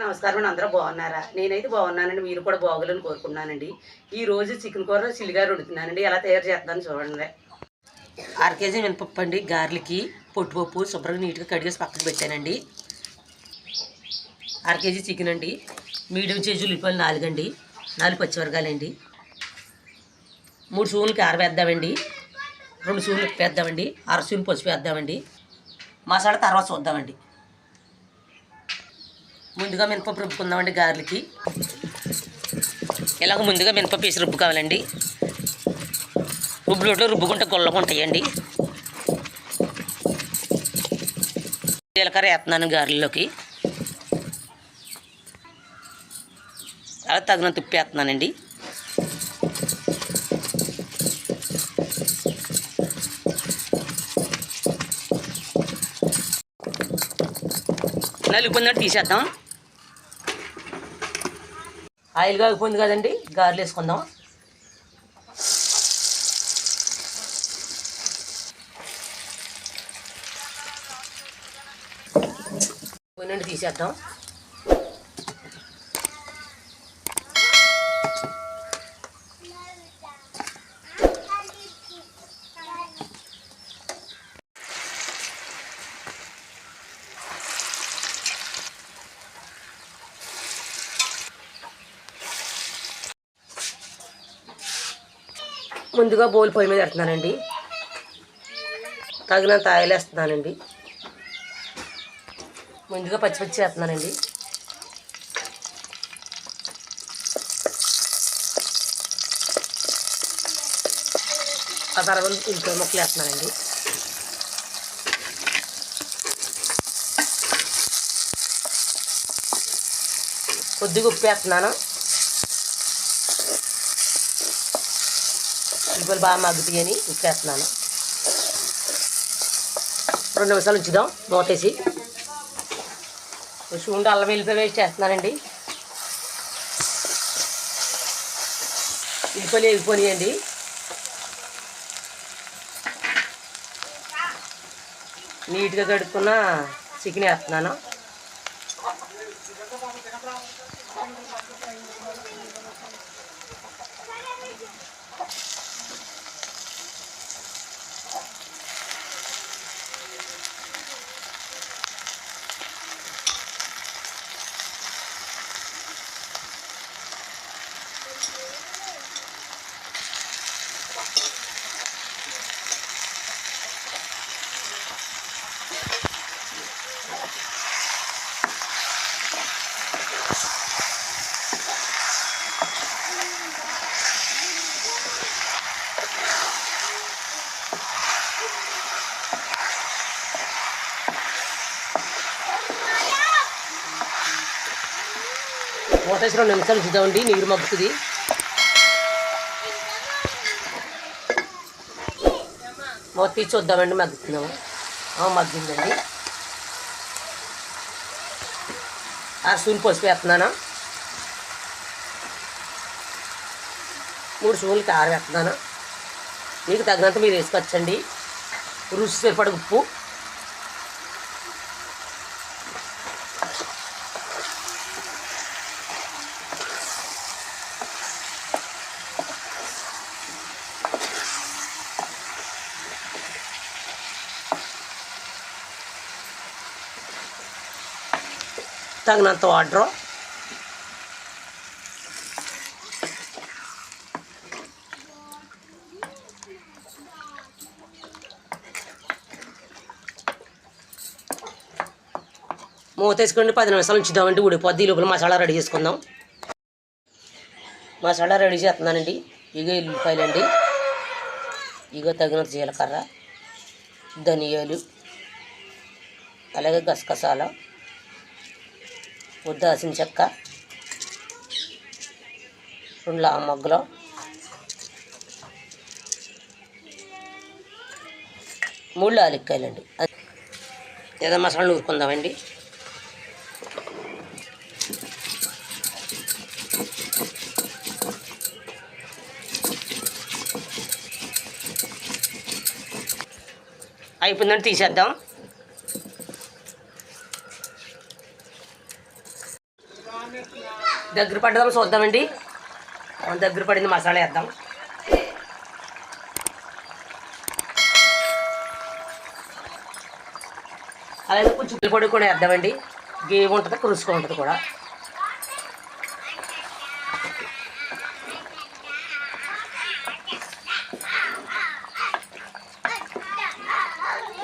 నమస్కారం అందరూ బాగున్నారా? నేనైతే బాగున్నానండి మీరు కూడా బాగులని కోరుకున్నానండి ఈ రోజు చికెన్ కూర చిల్లిగారు వండుతున్నానండి ఎలా తయారు చేస్తాను చూడండి. అర కేజీ మినపప్పు అండి గార్లికి పొట్టుపప్పు శుభ్రంగా నీట్గా కడిగేసి పక్కకు పెట్టానండి. అర కేజీ చికెన్ అండి మీడియం చేజు ఉల్లిపాయలు నాలుగండి నాలుగు పచ్చిమిరకాయలండి మూడు స్పూన్లు కారం వేద్దామండి రెండు స్పూన్లు వేద్దామండి అర స్పూన్ పసుపు వేద్దామండి. మసాలా తర్వాత చూద్దామండి. ముందుగా మినపప్పు రుబ్బుకుందామండి గారెలకి. ఇలాగ ముందుగా మినపప్పు వేసి రుబ్బుకోవాలండి. రుబ్బులోట్లో రుబ్బుకుంటే గొల్లకుంటాయండి జీలకర్ర వేస్తున్నాను గారెల్లోకి. అలా తగినంత ఉప్పు వేస్తున్నానండి. నలిగిపోయినట్టు తీసేద్దాం. ఆయిల్ కాగిపోయింది కదండి గారెలు వేసుకుందాం నుండి తీసేద్దాం. ముందుగా బౌల్ పొయ్యి మీద పెడుతున్నానండి తగినంత ఆయిల్ వేస్తున్నానండి. ముందుగా పచ్చిమిర్చి వేస్తున్నానండి. ఆ తర్వాత ఇంట్లో ముక్కలు వేస్తున్నానండి. కొద్దిగా ఉప్పు వేస్తున్నాను. ఉల్లిపాయలు బాగా మగ్గుతాయని ఉప్పు రెండు నిమిషాలు ఉంచుదాం మూతేసి చూండి అల్లం వెల్లిపాయ వేసి చేస్తున్నానండి. ఉల్లిపాయలు వేగిపోనియండి నీట్గా కడుక్కున్న చికెన్ వేస్తున్నాను. మూతేసి రెండు నిమిషాలు చూద్దామండి. నీరు మగ్గుతుంది మూత తీసి చూద్దామండి మగ్గుతున్నాము మగ్గిందండి ఆ స్పూన్ పసుపు వేస్తున్నాను. మూడు సూలు కారం వేస్తున్నాను. మీకు తగినంత మీరు వేసుకొచ్చండి రుచి సరిపడ ఉప్పు. తగినంత వాటర్. మూత వేసుకొని పది నిమిషాలు ఉంచుదామండి. ఉడిపోద్ది లోపల మసాలా రెడీ చేసుకుందాం. మసాలా రెడీ చేస్తున్నానండి. ఇగో ఎల్లిపాయలండి ఇగో తగినంత జీలకర్ర ధనియాలు అలాగే గసగసాలు. ఉద్దాసిన చెక్క. రెండు లావ మొగ్గలు. మూడు లాలిక్కాయలండి ఏదో మసాలా నూరుకుందామండి అయిపోయిందంటే తీసేద్దాం. దగ్గర పడ్డదాం చూద్దామండి. దగ్గర పడింది మసాలా వేద్దాం. అలాగే కొంచెం ఉల్లి పొడి కూడా వేద్దామండి. గేమ్ ఉంటుంది కురుసుకో ఉంటుంది కూడా.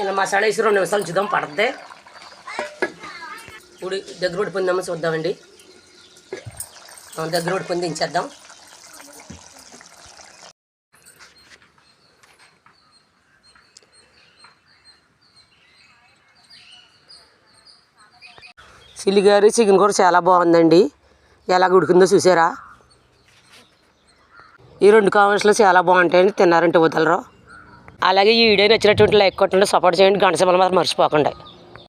ఇలా మసాలా వేసి రెండు నిమిషాలు చూద్దాం పడద్దే. ఇప్పుడు దగ్గర పడిపోయిందామని చూద్దామండి. దగ్గర ఉడిపోయింది దించేద్దాం చిల్లిగారి చికెన్ కూర చాలా బాగుందండి. ఎలా ఉడికిందో చూసారా? ఈ రెండు కామెంట్స్లో చాలా బాగుంటాయండి తిన్నారంటే వదలరు. అలాగే ఈ వీడియో నచ్చినటువంటి లైక్ కొట్టండి సపోర్ట్ చేయండి గంట సింబల్ మాత్రం మర్చిపోకండి.